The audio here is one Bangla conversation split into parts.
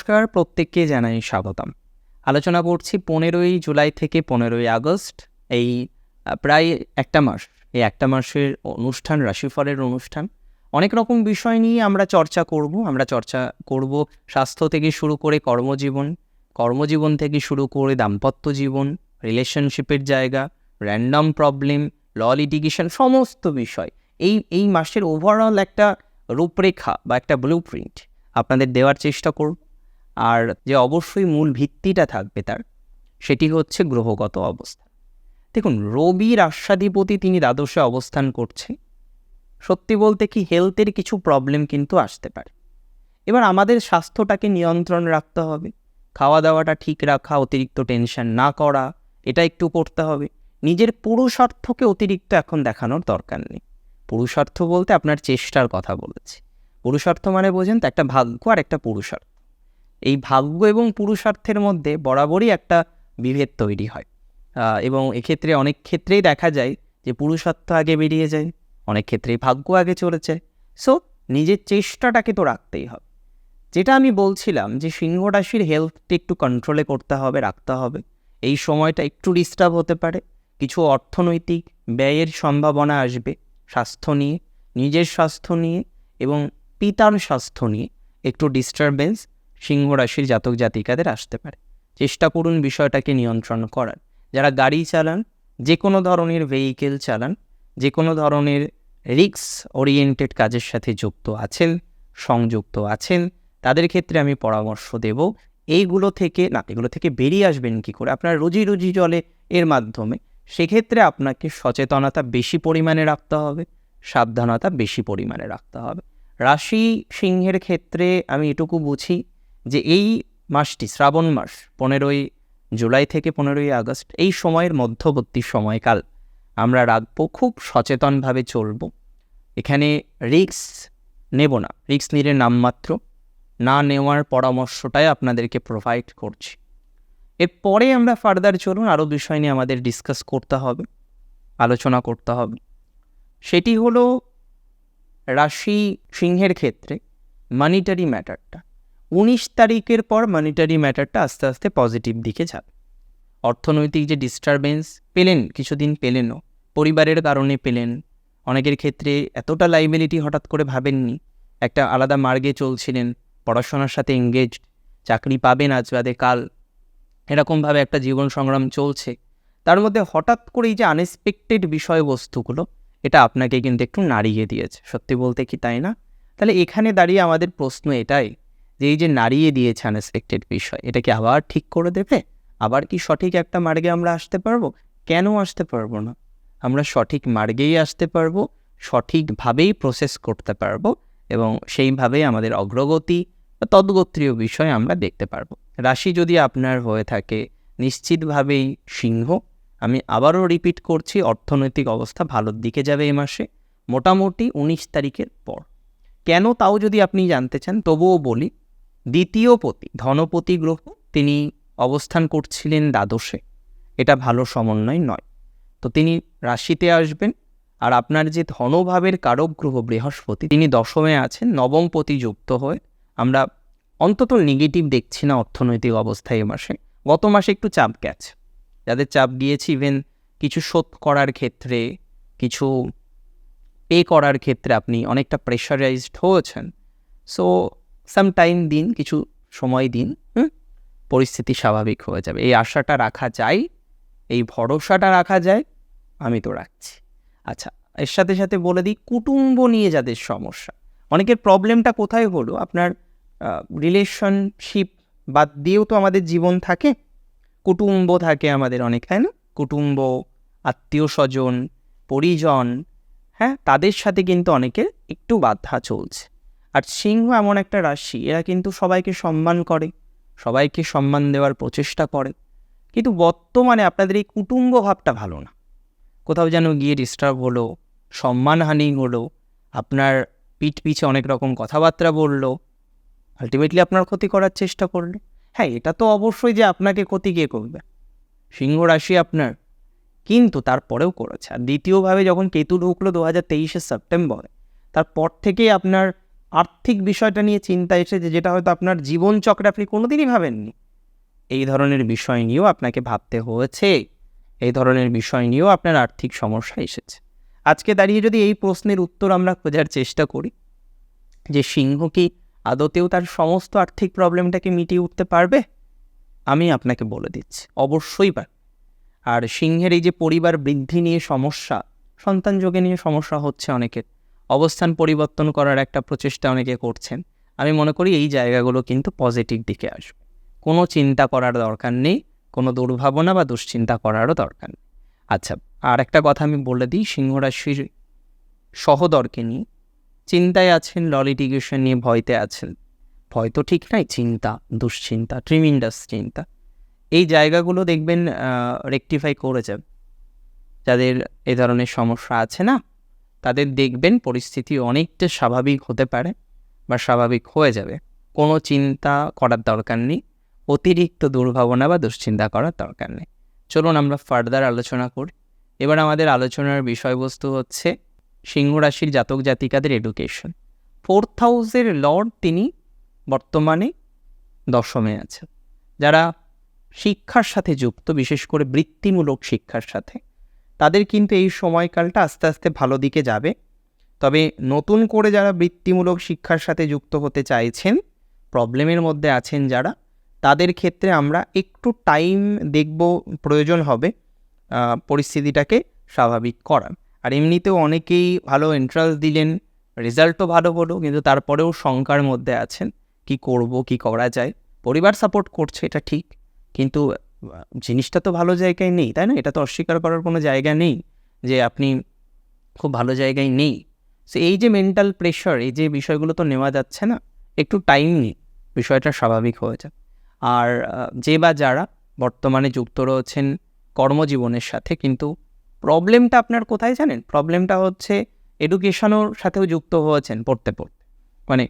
নমস্কার, প্রত্যেককে জানাই স্বাগতম। আলোচনা করছি পনেরোই জুলাই থেকে পনেরোই আগস্ট, এই প্রায় একটা মাস, এই একটা মাসের অনুষ্ঠান, রাশিফলের অনুষ্ঠান। অনেক রকম বিষয় নিয়ে আমরা চর্চা করব, আমরা চর্চা করব স্বাস্থ্য থেকে শুরু করে কর্মজীবন কর্মজীবন থেকে শুরু করে দাম্পত্য জীবন রিলেশনশিপের জায়গা র্যান্ডম প্রবলেম ল লিটিগেশন সমস্ত বিষয়। এই এই মাসের ওভারঅল একটা রূপরেখা বা একটা ব্লু প্রিন্ট আপনাদের দেওয়ার চেষ্টা করব। আর যে অবশ্যই মূল ভিত্তিটা থাকবে তার, সেটি হচ্ছে গ্রহগত অবস্থা। দেখুন রবি রাষ্ট্রাধিপতি তিনি দ্বাদশে অবস্থান করছে সত্যি বলতে কি হেলথের কিছু প্রবলেম কিন্তু আসতে পারে। এবার আমাদের স্বাস্থ্যটাকে নিয়ন্ত্রণ রাখতে হবে। খাওয়া দাওয়াটা ঠিক রাখা, অতিরিক্ত টেনশন না করা, এটা একটু করতে হবে। নিজের পুরুষার্থকে অতিরিক্ত এখন দেখানোর দরকার নেই। পুরুষার্থ বলতে আপনার চেষ্টার কথা বলেছি। পুরুষার্থ মানে বোঝেন তো একটা ভাগ্য আর একটা পুরুষার্থ। এই ভাগ্য এবং পুরুষার্থের মধ্যে বরাবরই একটা বিভেদ তৈরি হয়। এবং এক্ষেত্রে অনেক ক্ষেত্রেই দেখা যায় যে পুরুষার্থ আগে বেরিয়ে যায়, অনেক ক্ষেত্রেই ভাগ্য আগে চলেছে। সো নিজের চেষ্টাটাকে তো রাখতেই হবে। যেটা আমি বলছিলাম যে সিংহ রাশির হেলথটা একটু কন্ট্রোলে করতে হবে, রাখতে হবে। এই সময়টা একটু ডিস্টার্ব হতে পারে। কিছু অর্থনৈতিক ব্যয়ের সম্ভাবনা আসবে স্বাস্থ্য নিয়ে, নিজের স্বাস্থ্য নিয়ে এবং পিতার স্বাস্থ্য নিয়ে একটু ডিস্টারবেন্স সিংহ রাশির জাতক জাতিকাদের আসতে পারে। চেষ্টা করুন বিষয়টাকে নিয়ন্ত্রণ করার। যারা গাড়ি চালান যে কোনো ধরনের ভেহিকেল চালান যে কোনো ধরনের রিক্স ওরিয়েন্টেড কাজের সাথে যুক্ত আছেন, সংযুক্ত আছেন, তাদের ক্ষেত্রে আমি পরামর্শ দেব, এইগুলো থেকে, না, এগুলো থেকে বেরিয়ে আসবেন কি করে? আপনার রুজি রুজি জলে এর মাধ্যমে। সেক্ষেত্রে আপনাকে সচেতনতা বেশি পরিমাণে রাখতে হবে, সাবধানতা বেশি পরিমাণে রাখতে হবে। রাশি সিংহের ক্ষেত্রে আমি এটুকু বুঝি যে এই মাসটি শ্রাবণ মাস, পনেরোই জুলাই থেকে পনেরোই আগস্ট, এই সময়ের মধ্যবর্তী সময়কাল, আমরা রাখব, খুব সচেতনভাবে চলব। এখানে রিক্স নেব না রিক্স নিলে নামমাত্র, না নেওয়ার পরামর্শটাই আপনাদেরকে প্রোভাইড করছি। এরপরে আমরা ফার্দার চলুন, আরও বিষয় নিয়ে আমাদের ডিসকাস করতে হবে, আলোচনা করতে হবে। সেটি হলো, রাশি সিংহের ক্ষেত্রে মানিটারি ম্যাটারটা উনিশ তারিখের পর মানিটারি ম্যাটারটা আস্তে আস্তে পজিটিভ দিকে যাবে। অর্থনৈতিক যে ডিস্টারবেন্স পেলেন, কিছুদিন পেলেনও, পরিবারের কারণে পেলেন, অনেকের ক্ষেত্রে এতটা লাইবিলিটি হঠাৎ করে ভাবেননি, একটা আলাদা মার্গে চলছিলেন, পড়াশোনার সাথে এঙ্গেজ চাকরি পাবেন আজ বাদে কাল, এরকমভাবে একটা জীবন সংগ্রাম চলছে। তার মধ্যে হঠাৎ করে এই যে আনএক্সপেক্টেড বিষয়বস্তুগুলো, এটা আপনাকে কিন্তু একটু নাড়িয়ে দিয়েছে। সত্যি বলতে কি তাই না? তাহলে এখানে দাঁড়িয়ে আমাদের প্রশ্ন এটাই যে এই যে নাড়িয়ে দিয়েছে আনএক্সপেক্টেড বিষয়, এটা কি আবার ঠিক করে দেবে? আবার কি সঠিক একটা মার্গে আমরা আসতে পারব? কেন আসতে পারব না? আমরা সঠিক মার্গেই আসতে পারব, সঠিকভাবেই প্রসেস করতে পারব এবং সেইভাবেই আমাদের অগ্রগতি বা তদ্গোত্রীয় বিষয় আমরা দেখতে পারব। রাশি যদি আপনার হয়ে থাকে, নিশ্চিতভাবেই সিংহ। আমি আবারও রিপিট করছি, অর্থনৈতিক অবস্থা ভালোর দিকে যাবে এই মাসে, মোটামুটি উনিশ তারিখের পর। কেন তাও যদি আপনি জানতে চান, তবুও বলি দ্বিতীয় পতি, ধনপতি গ্রহ, তিনি অবস্থান করছিলেন দ্বাদশে। এটা ভালো সমন্বয় নয়। তো তিনি রাশিতে আসবেন, আর আপনার যে ধনভাবের কারক গ্রহ বৃহস্পতি, তিনি দশমে আছেন, নবমপতি যুক্ত হয়ে, আমরা অন্তত নেগেটিভ দেখছি না অর্থনৈতিক অবস্থায় এ মাসে। গত মাসে একটু চাপ গেছে। যাদের চাপ দিয়েছি ইভেন কিছু শোধ করার ক্ষেত্রে, কিছু পে করার ক্ষেত্রে আপনি অনেকটা প্রেশারাইজড হয়েছেন। সো সাম টাইম দিন, কিছু সময় দিন পরিস্থিতি স্বাভাবিক হয়ে যাবে। এই আশাটা রাখা যায়, এই ভরসাটা রাখা যায়, আমি তো রাখছি। আচ্ছা এর সাথে সাথে বলে দিই, কুটুম্ব নিয়ে যাদের সমস্যা। অনেকের প্রবলেমটা কোথায় হলো? আপনার রিলেশনশিপ বাদ দিয়েও তো আমাদের জীবন থাকে। কুটুম্ব থাকে আমাদের অনেক, তাই না? কুটুম্ব আত্মীয় স্বজন পরিজন হ্যাঁ? তাদের সাথে কিন্তু অনেকের একটু বাধা চলছে। আর সিংহ এমন একটা রাশি, এরা কিন্তু সবাইকে সম্মান করে, সবাইকে সম্মান দেওয়ার প্রচেষ্টা করে। কিন্তু বর্তমানে আপনাদের এই কুটুম্ব ভাবটা ভালো না। কোথাও যেন গিয়ে ডিস্টার্ব হলো সম্মানহানি হলো, আপনার পিঠ পিছে অনেক রকম কথাবার্তা বলল আলটিমেটলি আপনার ক্ষতি করার চেষ্টা করল। হ্যাঁ এটা তো অবশ্যই যে আপনাকে ক্ষতি কে করবে। সিংহ রাশি আপনার, কিন্তু তারপরেও করেছে। আর দ্বিতীয়ভাবে যখন কেতু ঢুকলো দু হাজার তেইশে সেপ্টেম্বরে, তারপর থেকেই আপনার আর্থিক বিষয়টা নিয়ে চিন্তা এসেছে যেটা হয়তো আপনার জীবনচক্রে আপনি কোনোদিনই ভাবেননি। এই ধরনের বিষয় নিয়েও আপনাকে ভাবতে হয়েছে। এই ধরনের বিষয় নিয়েও আপনার আর্থিক সমস্যা এসেছে। আজকে দাঁড়িয়ে যদি এই প্রশ্নের উত্তর আমরা খোঁজার চেষ্টা করি, যে সিংহ কি আদতেও তার সমস্ত আর্থিক প্রবলেমটাকে মিটিয়ে উঠতে পারবে? আমি আপনাকে বলে দিচ্ছি, অবশ্যই পারবে। আর সিংহের এই যে পরিবার বৃদ্ধি নিয়ে সমস্যা, সন্তান যোগে নিয়ে সমস্যা হচ্ছে অনেকের। অবস্থান পরিবর্তন করার একটা প্রচেষ্টা অনেকে করছেন। আমি মনে করি এই জায়গাগুলো কিন্তু পজিটিভ দিকে আসবে। কোনো চিন্তা করার দরকার নেই, কোনো দুর্ভাবনা বা দুশ্চিন্তা করারও দরকার নেই। আচ্ছা আর একটা কথা আমি বলে দিই সিংহ রাশির সহদরকে নিয়ে। চিন্তায় আছেন ললিটিগেশন নিয়ে ভয়তে আছেন। ভয় তো ঠিক নাই, চিন্তা, দুশ্চিন্তা ট্রিমিন্ডাস চিন্তা। এই জায়গাগুলো দেখবেন রেকটিফাই করে যাবে যাদের এ ধরনের সমস্যা আছে না তাদের দেখবেন পরিস্থিতি অনেকটা স্বাভাবিক হতে পারে বা স্বাভাবিক হয়ে যাবে। কোনো চিন্তা করার দরকার নেই, অতিরিক্ত দুর্ভাবনা বা দুশ্চিন্তা করার দরকার নেই। চলুন আমরা ফার্দার আলোচনা করি। এবার আমাদের আলোচনার বিষয়বস্তু হচ্ছে সিংহ রাশির জাতক জাতিকাদের এডুকেশন ফোর্থ হাউসের লর্ড তিনি বর্তমানে দশমে আছেন। যারা শিক্ষার সাথে যুক্ত, বিশেষ করে বৃত্তিমূলক শিক্ষার সাথে। তাদের কিন্তু এই সময়কালটা আস্তে আস্তে ভালো দিকে যাবে। তবে নতুন করে যারা বৃত্তিমূলক শিক্ষার সাথে যুক্ত হতে চাইছেন, প্রবলেমের মধ্যে আছেন যারা, তাদের ক্ষেত্রে আমরা একটু টাইম দেখব প্রয়োজন হবে পরিস্থিতিটাকে স্বাভাবিক করার। আর এমনিতেও অনেকেই ভালো এন্ট্রান্স দিলেন রেজাল্টও ভালো হলো, কিন্তু তারপরেও শঙ্কার মধ্যে আছেন, কি করব, কি করা যায়? পরিবার সাপোর্ট করছে, এটা ঠিক, কিন্তু জিনিসটা তো ভালো জায়গায় নেই, তাই না? এটা তো অস্বীকার করার কোনো জায়গা নেই যে আপনি খুব ভালো জায়গায় নেই। সো এই যে মেন্টাল প্রেশার এই যে বিষয়গুলো তো নেওয়া যাচ্ছে না, একটু টাইম নিন, বিষয়টা স্বাভাবিক হয়ে যাক। আর যে বা যারা বর্তমানে যুক্ত রয়েছেন কর্মজীবনের সাথে, কিন্তু প্রবলেমটা আপনার কোথায় জানেন? প্রবলেমটা হচ্ছে এডুকেশনের সাথেও যুক্ত হয়েছেন পড়তে পড়তে মানে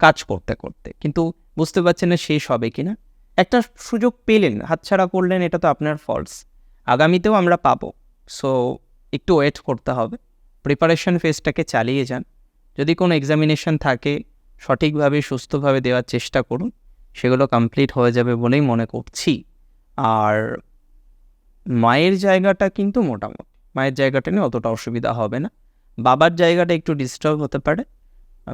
কাজ করতে করতে। কিন্তু বুঝতে পারছেন না শেষ হবে কি না একটা সুযোগ পেলেন, হাতছাড়া করলেন, এটা তো আপনার ফলস আগামীতেও আমরা পাবো। সো একটু ওয়েট করতে হবে। প্রিপারেশন ফেজটাকে চালিয়ে যান। যদি কোনো এক্সামিনেশন থাকে, সঠিকভাবে, সুস্থভাবে দেওয়ার চেষ্টা করুন। সেগুলো কমপ্লিট হয়ে যাবে বলেই মনে করছি। আর মায়ের জায়গাটা কিন্তু মোটামুটি। মায়ের জায়গাটা নিয়ে অতটা অসুবিধা হবে না। বাবার জায়গাটা একটু ডিস্টার্ব হতে পারে।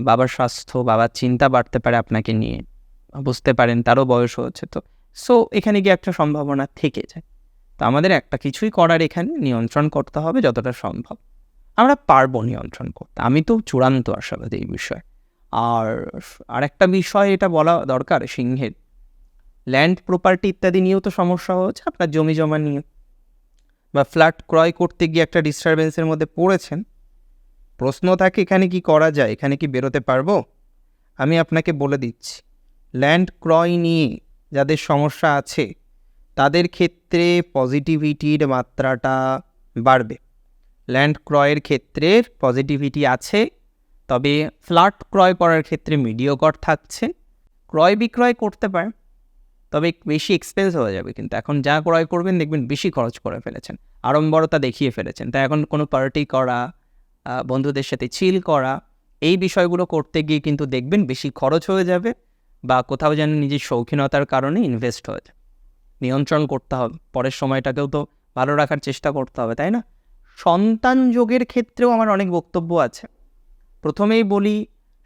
বাবার স্বাস্থ্য, বাবার চিন্তা বাড়তে পারে আপনাকে নিয়ে। বুঝতে পারেন তারও বয়স হচ্ছে তো। সো এখানে গিয়ে একটা সম্ভাবনা থেকে যায়। তো আমাদের একটা কিছুই করার এখানে নিয়ন্ত্রণ করতে হবে যতটা সম্ভব। আমরা পারব নিয়ন্ত্রণ করতে। আমি তো চূড়ান্ত আশাবাদী এই বিষয়ে। আর আরেকটা বিষয় এটা বলা দরকার সিংহের। ল্যান্ড প্রপার্টি ইত্যাদি নিয়েও তো সমস্যা হচ্ছে, আপনার জমি জমা নিয়ে। বা ফ্ল্যাট ক্রয় করতে গিয়ে একটা ডিস্টারবেন্সের মধ্যে পড়েছেন। প্রশ্ন থাকে, এখানে কি করা যায়? এখানে কি বেরোতে পারব? আমি আপনাকে বলে দিচ্ছি। ল্যান্ড ক্রয় নিয়ে যাদের সমস্যা আছে, তাদের ক্ষেত্রে পজিটিভিটির মাত্রাটা বাড়বে। ল্যান্ড ক্রয়ের ক্ষেত্রে পজিটিভিটি আছে, তবে ফ্ল্যাট ক্রয় করার ক্ষেত্রে মিডিয়কর থাকছে। ক্রয় বিক্রয় করতে পারেন, তবে বেশি এক্সপেন্স হয়ে যাবে, কিন্তু এখন যা ক্রয় করবেন দেখবেন বেশি খরচ করে ফেলেছেন, আড়ম্বরতা দেখিয়ে ফেলেছেন। তাই এখন কোনো পার্টি করা বন্ধুদের সাথে চিল করা, এই বিষয়গুলো করতে গিয়ে কিন্তু দেখবেন বেশি খরচ হয়ে যাবে। বা কোথাও যেন নিজের শৌখিনতার কারণে ইনভেস্ট হয়ে। নিয়ন্ত্রণ করতে হবে। পরের সময়টাকেও তো ভালো রাখার চেষ্টা করতে হবে, তাই না? সন্তান যোগের ক্ষেত্রেও আমার অনেক বক্তব্য আছে। প্রথমেই বলি,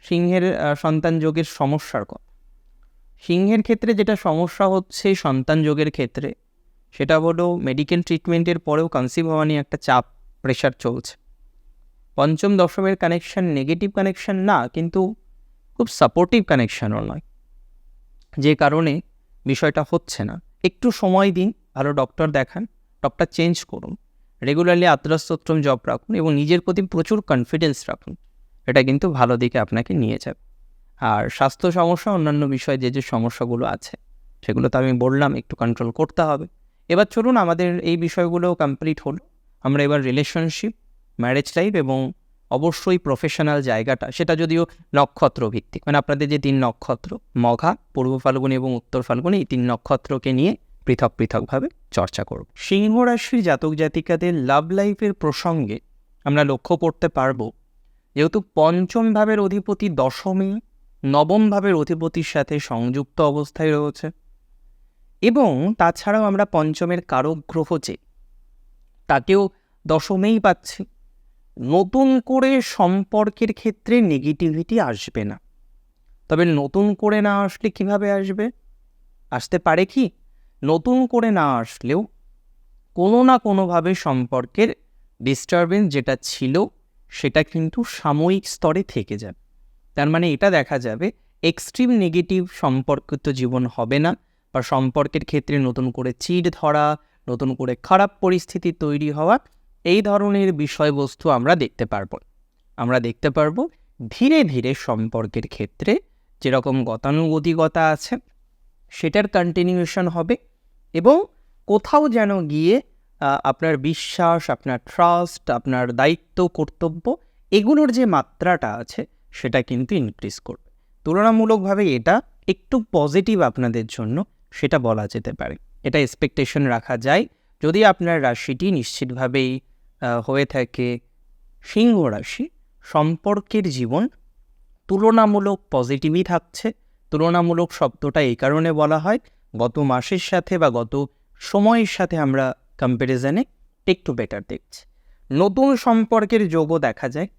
সিংহের সন্তান যোগের সমস্যার কথা। সিংহের ক্ষেত্রে যেটা সমস্যা হচ্ছে সন্তান যোগের ক্ষেত্রে, সেটা হলো মেডিকেল ট্রিটমেন্টের পরেও কনসিভ হওয়া নিয়ে একটা চাপ প্রেশার চলছে। পঞ্চম দশমের কানেকশান নেগেটিভ কানেকশান না, কিন্তু খুব সাপোর্টিভ কানেকশানও নয়। যে কারণে বিষয়টা হচ্ছে না। একটু সময় দিন, ভালো ডক্টর দেখান ডক্টর চেঞ্জ করুন। রেগুলারলি আত্মস্তোত্রম জব রাখুন এবং নিজের প্রতি প্রচুর কনফিডেন্স রাখুন। এটা কিন্তু ভালো দিকে আপনাকে নিয়ে যাবে। আর স্বাস্থ্য সমস্যা, অন্যান্য বিষয়ে যে যে সমস্যাগুলো আছে, সেগুলো তো আমি বললাম, একটু কন্ট্রোল করতে হবে। এবার চলুন, আমাদের এই বিষয়গুলো কমপ্লিট হলো। আমরা এবার রিলেশনশিপ ম্যারেজ লাইফ এবং অবশ্যই প্রফেশনাল জায়গাটা, সেটা যদিও নক্ষত্র ভিত্তিক মানে আপনাদের যে তিন নক্ষত্র, মঘা, পূর্ব ফাল্গুনি এবং উত্তর ফাল্গুনি, এই তিন নক্ষত্রকে নিয়ে পৃথক পৃথকভাবে চর্চা করব। সিংহ রাশির জাতক জাতিকাদের লাভ লাইফের প্রসঙ্গে আমরা লক্ষ্য করতে পারব, যেহেতু পঞ্চম ভাবের অধিপতি দশমী, নবম ভাবের অধিপতির সাথে সংযুক্ত অবস্থায় রয়েছে এবং তাছাড়াও আমরা পঞ্চমের কারক গ্রহ যে, তাকেও দশমেই পাচ্ছি। নতুন করে সম্পর্কের ক্ষেত্রে নেগেটিভিটি আসবে না। তবে নতুন করে না আসলে কীভাবে আসবে? আসতে পারে কি? নতুন করে না আসলেও কোনো না কোনোভাবে সম্পর্কের ডিস্টারবেন্স যেটা ছিল, সেটা কিন্তু সাময়িক স্তরে থেকে যাবে। তার মানে এটা দেখা যাবে এক্সট্রিম নেগেটিভ সম্পর্কিত জীবন হবে না বা সম্পর্কের ক্ষেত্রে নতুন করে চিড় ধরা, নতুন করে খারাপ পরিস্থিতি তৈরি হওয়া এই ধরনের বিষয়বস্তু আমরা দেখতে পারব। আমরা দেখতে পারব ধীরে ধীরে সম্পর্কের ক্ষেত্রে যেরকম গতানুগতিকতা আছে, সেটার কন্টিনিউশন হবে এবং কোথাও যেন গিয়ে আপনার বিশ্বাস, আপনার ট্রাস্ট আপনার দায়িত্ব, কর্তব্য এগুলোর যে মাত্রাটা আছে সেটা কিন্তু ইনক্রিজ করবে। তুলনামূলকভাবে এটা একটু পজিটিভ আপনাদের জন্য সেটা বলা যেতে পারে। এটা এক্সপেকটেশন রাখা যায়। যদি আপনার রাশিটি নিশ্চিতভাবেই হয়ে থাকে সিংহ রাশি। সম্পর্কের জীবন তুলনামূলক পজিটিভই থাকছে। তুলনামূলক শব্দটা এই কারণে বলা হয়, গত মাসের সাথে বা গত সময়ের সাথে আমরা কম্প্যারিজনে একটু বেটার দেখছি। নতুন সম্পর্কের যোগও দেখা যায়,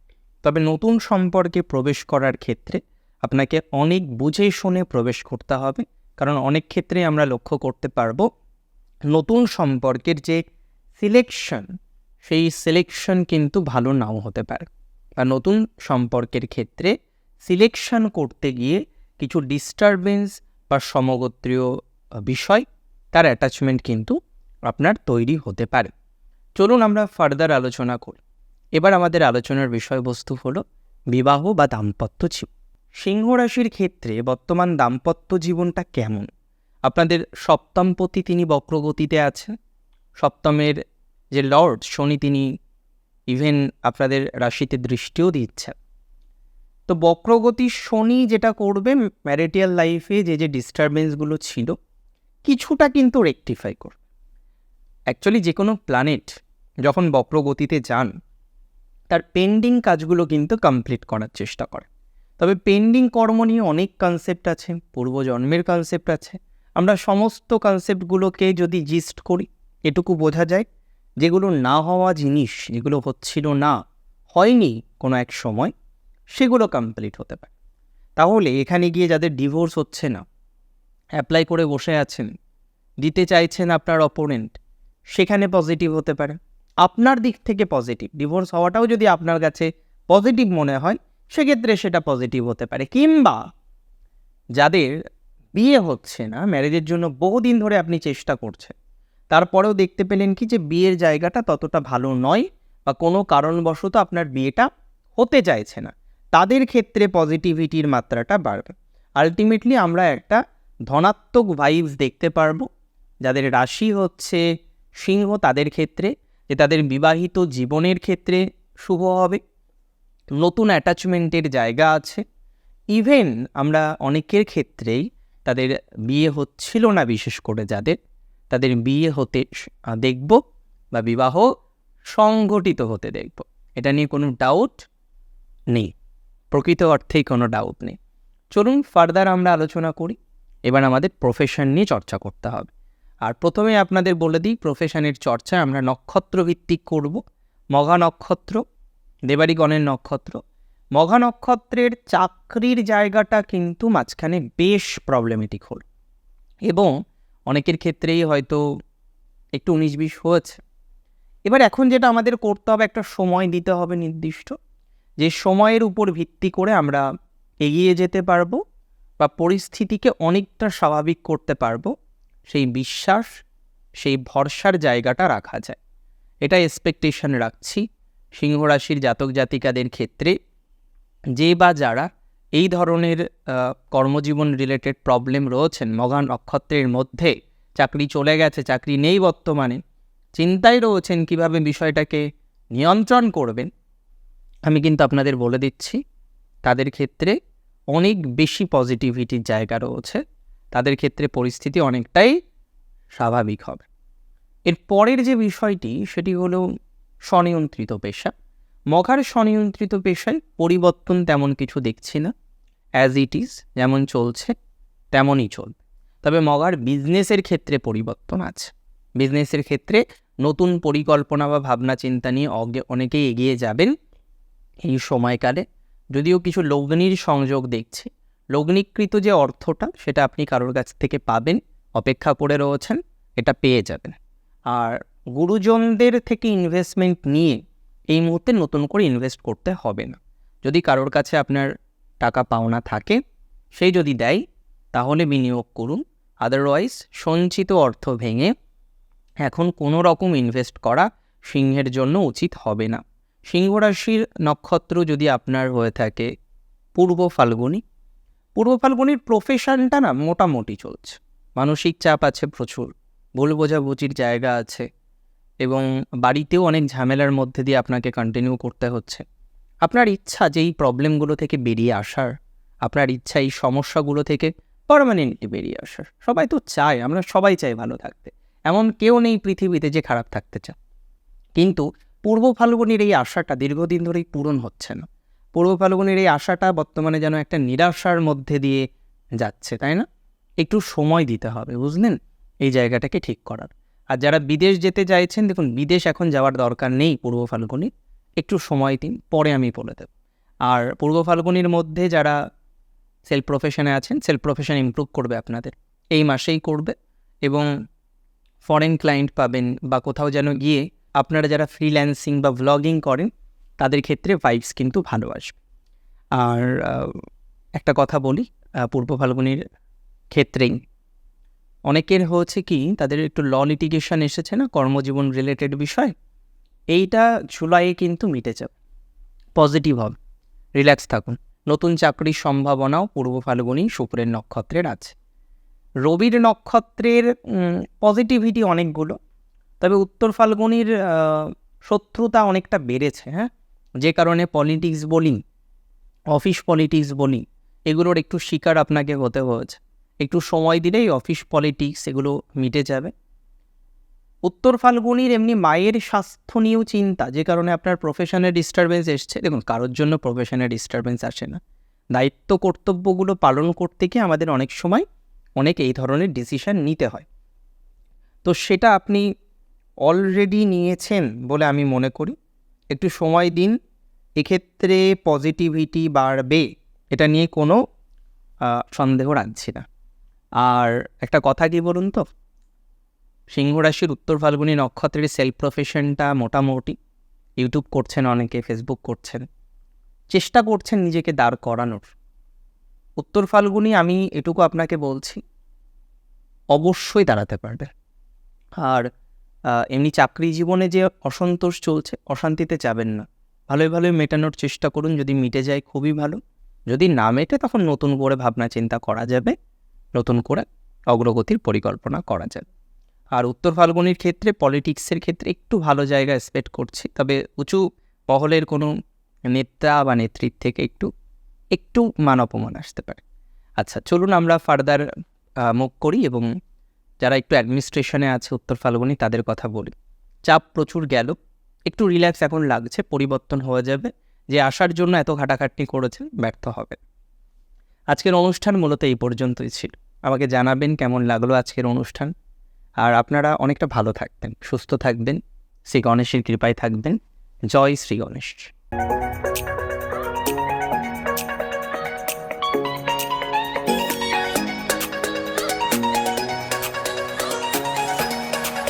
তবে নতুন সম্পর্কে প্রবেশ করার ক্ষেত্রে আপনাকে অনেক বুঝে শুনে প্রবেশ করতে হবে, কারণ অনেক ক্ষেত্রে আমরা লক্ষ্য করতে পারব নতুন সম্পর্কের যে সিলেকশন সেই সিলেকশন কিন্তু ভালো নাও হতে পারে। বা নতুন সম্পর্কের ক্ষেত্রে সিলেকশন করতে গিয়ে কিছু ডিস্টারবেন্স বা সমগোত্রীয় বিষয়, তার অ্যাটাচমেন্ট কিন্তু আপনার তৈরি হতে পারে। চলুন আমরা ফার্দার আলোচনা করি। এবার আমাদের আলোচনার বিষয়বস্তু হল বিবাহ বা দাম্পত্য জীবন। সিংহ রাশির ক্ষেত্রে বর্তমান দাম্পত্য জীবনটা কেমন? আপনাদের সপ্তমপতি তিনি বক্রগতিতে আছেন। সপ্তমের যে লর্ড, শনি তিনি ইভেন আপনাদের রাশিতে দৃষ্টিও দিচ্ছেন। তো বক্রগতি শনি যেটা করবে ম্যারিটিয়াল লাইফে যে যে ডিস্টারবেন্সগুলো ছিল, কিছুটা কিন্তু রেকটিফাই করবে। অ্যাকচুয়ালি যে কোনো প্ল্যানেট যখন বক্রগতিতে যান, তার পেন্ডিং কাজগুলো কিন্তু কমপ্লিট করার চেষ্টা করে। তবে পেন্ডিং কর্ম নিয়ে অনেক কনসেপ্ট আছে পূর্বজন্মের কনসেপ্ট আছে। আমরা সমস্ত কনসেপ্টগুলোকে যদি জিস্ট করি, এটুকু বোঝা যায় যেগুলো না হওয়া জিনিস, যেগুলো হচ্ছিল না, হয়নি কোনো এক সময়, সেগুলো কমপ্লিট হতে পারে। তাহলে এখানে গিয়ে যাদের ডিভোর্স হচ্ছে না অ্যাপ্লাই করে বসে আছেন, দিতে চাইছেন আপনার অপোনেন্ট সেখানে পজিটিভ হতে পারে। আপনার দিক থেকে পজিটিভ ডিভোর্স হওয়াটাও যদি আপনার কাছে পজিটিভ মনে হয়, সেক্ষেত্রে সেটা পজিটিভ হতে পারে। কিংবা যাদের বিয়ে হচ্ছে না ম্যারেজের জন্য বহুদিন ধরে আপনি চেষ্টা করছেন তারপরেও দেখতে পেলেন কি যে বিয়ের জায়গাটা ততটা ভালো নয় বা কোনো কারণবশত আপনার বিয়েটা হতে চাইছে না। তাদের ক্ষেত্রে পজিটিভিটির মাত্রাটা বাড়বে। আলটিমেটলি আমরা একটা ধনাত্মক ভাইবস দেখতে পারব। যাদের রাশি হচ্ছে সিংহ তাদের ক্ষেত্রে, যে তাদের বিবাহিত জীবনের ক্ষেত্রে শুভ হবে। নতুন অ্যাটাচমেন্টের জায়গা আছে। ইভেন আমরা অনেকের ক্ষেত্রেই তাদের বিয়ে হচ্ছিল না বিশেষ করে যাদের। তাদের বিয়ে হতে দেখব বা বিবাহ সংগঠিত হতে দেখব। এটা নিয়ে কোনো ডাউট নেই। প্রকৃত অর্থেই কোনো ডাউট নেই। চলুন ফার্দার আমরা আলোচনা করি। এবার আমাদের প্রফেশন নিয়ে চর্চা করতে হবে। আর প্রথমে আপনাদের বলে দিই প্রফেশনের চর্চা আমরা নক্ষত্র ভিত্তিক করব। মঘা নক্ষত্র দেবারিগণের নক্ষত্র। মঘা নক্ষত্রের চাকরির জায়গাটা কিন্তু মাঝখানে বেশ প্রবলেমেটিক হল। এবং অনেকের ক্ষেত্রেই হয়তো একটু উনিশ বিশ হয়েছে। এবার এখন যেটা আমাদের করতে হবে, একটা সময় দিতে হবে নির্দিষ্ট। যে সময়ের উপর ভিত্তি করে আমরা এগিয়ে যেতে পারব বা পরিস্থিতিকে অনেকটা স্বাভাবিক করতে পারব, সেই বিশ্বাস, সেই ভরসার জায়গাটা রাখা যায়। এটা এক্সপেকটেশন রাখছি। সিংহ রাশির জাতক জাতিকাদের ক্ষেত্রে যে বা যারা এই ধরনের কর্মজীবন রিলেটেড প্রবলেম রয়েছেন। মগান নক্ষত্রের মধ্যে চাকরি চলে গেছে, চাকরি নেই বর্তমানে। চিন্তায় রয়েছেন কীভাবে বিষয়টাকে নিয়ন্ত্রণ করবেন। আমি কিন্তু আপনাদের বলে দিচ্ছি, তাদের ক্ষেত্রে অনেক বেশি পজিটিভিটির জায়গা রয়েছে। তাদের ক্ষেত্রে পরিস্থিতি অনেকটাই স্বাভাবিক হবে। এর পরের যে বিষয়টি, সেটি হলো স্বনিয়ন্ত্রিত পেশা। মঘার স্বনিয়ন্ত্রিত পেশায় পরিবর্তন তেমন কিছু দেখছি না। অ্যাজ ইট ইজ যেমন চলছে, তেমনই চলবে। তবে মগার বিজনেসের ক্ষেত্রে পরিবর্তন আছে। বিজনেসের ক্ষেত্রে নতুন পরিকল্পনা বা ভাবনা, চিন্তা নিয়ে অনেকেই এগিয়ে যাবেন এই সময়কালে। যদিও কিছু লগ্নির সংযোগ দেখছি। লগ্নিকৃত যে অর্থটা, সেটা আপনি কারোর কাছ থেকে পাবেন, অপেক্ষা করে রয়েছেন, এটা পেয়ে যাবেন। আর গুরুজনদের থেকে ইনভেস্টমেন্ট নিয়ে এই মুহূর্তে নতুন করে ইনভেস্ট করতে হবে না। যদি কারোর কাছে আপনার টাকা পাওনা থাকে সেই যদি দেয়, তাহলে বিনিয়োগ করুন। আদারওয়াইজ সঞ্চিত অর্থ ভেঙে এখন কোনো রকম ইনভেস্ট করা সিংহের জন্য উচিত হবে না। সিংহ রাশির নক্ষত্র যদি আপনার হয়ে থাকে, পূর্ব ফাল্গুনি। পূর্ব ফাল্গুনির প্রফেশনটা না মোটামুটি চলছে। মানসিক চাপ আছে প্রচুর, ভুল বোঝাবুঝির জায়গা আছে এবং বাড়িতেও অনেক ঝামেলার মধ্যে দিয়ে আপনাকে কন্টিনিউ করতে হচ্ছে। আপনার ইচ্ছা যে এই প্রবলেমগুলো থেকে বেরিয়ে আসার, আপনার ইচ্ছা এই সমস্যাগুলো থেকে পারমানেন্টলি বেরিয়ে আসার, সবাই তো চায়, আমরা সবাই চাই ভালো থাকতে। এমন কেউ নেই পৃথিবীতে যে খারাপ থাকতে চায়। কিন্তু পূর্ব ফাল্গুনির এই আশাটা দীর্ঘদিন ধরেই পূরণ হচ্ছে না। পূর্ব ফাল্গুনির এই আশাটা বর্তমানে যেন একটা নিরাশার মধ্যে দিয়ে যাচ্ছে, তাই না? একটু সময় দিতে হবে, বুঝলেন? এই জায়গাটাকে ঠিক করার। আর যারা বিদেশ যেতে চাইছেন, দেখুন, বিদেশ এখন যাওয়ার দরকার নেই পূর্ব ফাল্গুনির। একটু সময় দিন, পরে আমি বলে দেব। আর পূর্ব ফাল্গুনির মধ্যে যারা সেলফ প্রফেশনে আছেন সেলফ প্রফেশন ইমপ্রুভ করবে আপনাদের। এই মাসেই করবে এবং ফরেন ক্লায়েন্ট পাবেন বা কোথাও যেন গিয়ে আপনারা যারা ফ্রিল্যান্সিং বা ভ্লগিং করেন, তাদের ক্ষেত্রে ভাইবস কিন্তু ভালো আসবে। আর একটা কথা বলি পূর্ব ফাল্গুনির ক্ষেত্রেই অনেকের হচ্ছে কি, তাদের একটু ল লিটিগেশন এসেছে না, কর্মজীবন রিলেটেড বিষয়। এইটা জুলাইয়ে কিন্তু মিটে যাবে পজিটিভ হবে। রিল্যাক্স থাকুন। নতুন চাকরির সম্ভাবনাও পূর্ব ফাল্গুনি শুক্রের নক্ষত্রের আছে। রবির নক্ষত্রের পজিটিভিটি অনেকগুলো। তবে উত্তর ফাল্গুনির শত্রুতা অনেকটা বেড়েছে হ্যাঁ? যে কারণে পলিটিক্স বলি অফিস পলিটিক্স বলি এগুলোর একটু শিকার আপনাকে হতে হয়েছে। একটু সময় দিলেই অফিস পলিটিক্স এগুলো মিটে যাবে। উত্তর ফাল্গুনির এমনি মায়ের স্বাস্থ্য নিয়েও চিন্তা, যে কারণে আপনার প্রফেশনের ডিস্টারবেন্স এসছে। দেখুন, কারোর জন্য প্রফেশনের ডিস্টারবেন্স আসে না। দায়িত্ব কর্তব্যগুলো পালন করতে গিয়ে আমাদের অনেক সময় অনেক এই ধরনের ডিসিশন নিতে হয়। তো সেটা আপনি অলরেডি নিয়েছেন বলে আমি মনে করি। একটু সময় দিন, এক্ষেত্রে পজিটিভিটি বাড়বে, এটা নিয়ে কোনো সন্দেহ রাখছি না। আর একটা কথা কি বলুন তো? সিংহ রাশির উত্তর ফাল্গুনি নক্ষত্রের সেলফ প্রফেশনটা মোটামুটি। ইউটিউব করছেন অনেকে ফেসবুক করছেন। চেষ্টা করছেন নিজেকে দাঁড় করানোর। উত্তর ফাল্গুনি আমি এটুকু আপনাকে বলছি, অবশ্যই দাঁড়াতে পারবে। আর এমনি চাকরি জীবনে যে অসন্তোষ চলছে, অশান্তিতে যাবেন না। ভালোই ভালোই মেটানোর চেষ্টা করুন, যদি মিটে যায় খুবই ভালো। যদি না মেটে, তখন নতুন করে ভাবনা চিন্তা করা যাবে, নতুন করে অগ্রগতির পরিকল্পনা করা যাবে। আর উত্তর ফাল্গুনির ক্ষেত্রে পলিটিক্সের ক্ষেত্রে একটু ভালো জায়গা এক্সপেক্ট করছি। তবে উঁচু মহলের কোনো নেতা বা নেত্রীর থেকে একটু একটু মান অপমান আসতে পারে। আচ্ছা চলুন আমরা ফার্দার মুখ করি এবং যারা একটু অ্যাডমিনিস্ট্রেশনে আছে উত্তর ফাল্গুনি তাদের কথা বলি। চাপ প্রচুর গেল। একটু রিল্যাক্স এখন লাগছে, পরিবর্তন হয়ে যাবে। যে আসার জন্য এত ঘাটাঘাটনি করেছেন, ব্যর্থ হবে। আজকের অনুষ্ঠান মূলত এই পর্যন্তই ছিল। আমাকে জানাবেন কেমন লাগল আজকের অনুষ্ঠান। আর আপনারা অনেকটা ভালো থাকবেন সুস্থ থাকবেন শ্রী গণেশের কৃপায় থাকবেন। জয় শ্রী গণেশ।